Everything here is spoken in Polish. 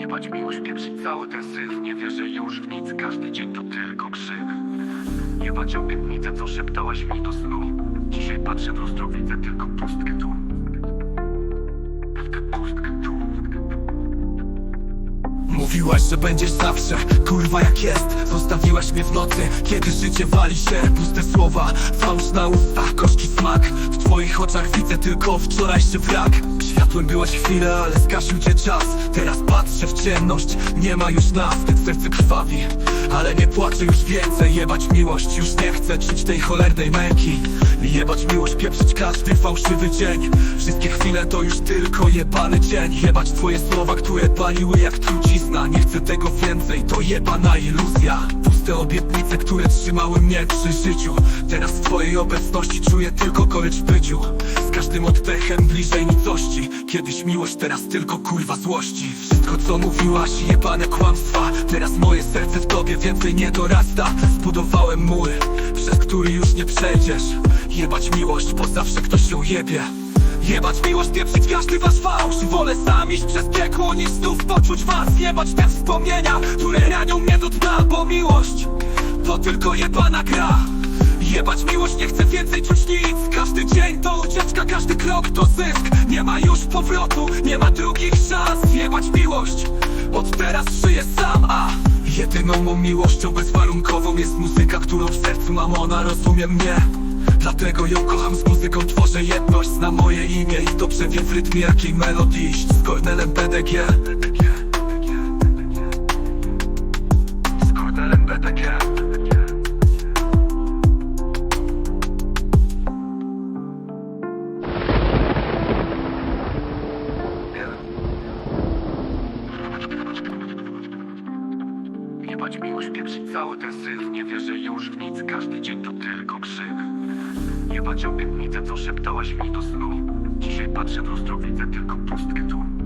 Jebać miłość pieprzyć cały ten syf. Nie wierzę już w nic, każdy dzień to tylko krzyk. Jebać obietnicę, co szeptałaś mi do snu. Dzisiaj patrzę w lustro, widzę tylko pustkę tu Mówiłaś, że będziesz zawsze, kurwa jak jest. Zostawiłaś mnie w nocy, kiedy życie wali się. Puste słowa, fałsz na ustach, gorzki smak. W twoich oczach widzę tylko wczorajszy wrak. Światłem byłaś chwilę, ale zgasił cię czas. Teraz patrzę w ciemność, nie ma już nas. Serce krwawi, ale nie płaczę już więcej. Jebać miłość, już nie chcę czuć tej cholernej męki. Jebać miłość, pieprzyć każdy fałszywy dzień. Wszystkie chwile to już tylko jebany dzień. Jebać twoje słowa, które paliły jak trucizna Nie chcę tego więcej, to jebana iluzja. Puste obietnice, które trzymały mnie przy życiu. Teraz w twojej obecności czuję tylko gorycz w byciu Z każdym oddechem bliżej nicości. Kiedyś miłość, teraz tylko kurwa złości. Wszystko co mówiłaś, jebane kłamstwa. Teraz moje serce w tobie więcej nie dorasta. Zbudowałem mury, przez który już nie przejdziesz. Jebać miłość, bo zawsze ktoś ją jebie Jebać miłość, pieprzyć każdy wasz fałsz. Wolę sam iść przez piekło niż znów poczuć was. Jebać te wspomnienia, które ranią mnie do dna Bo miłość to tylko jebana gra. Jebać miłość, nie chcę więcej czuć nic. Każdy dzień to ucieczka, każdy krok to zysk. Nie ma już powrotu, nie ma drugich szans. Jebać miłość, od teraz żyję sam, a Jedyną mą miłością bezwarunkową jest muzyka, którą w sercu mam, ona rozumie mnie Dlatego ją kocham z muzyką, tworzę jedność Zna moje imię i dobrze wie w rytmie jakiej melodii iść Z Kornelem BDG Z kordelem BTG Jebać miłość, pieprzyć cały ten syf. Nie wierzę już w nic, każdy dzień to tylko krzyk Jebać obietnicę, co szeptałaś mi do snu Dzisiaj patrzę w lustro, widzę tylko pustkę tu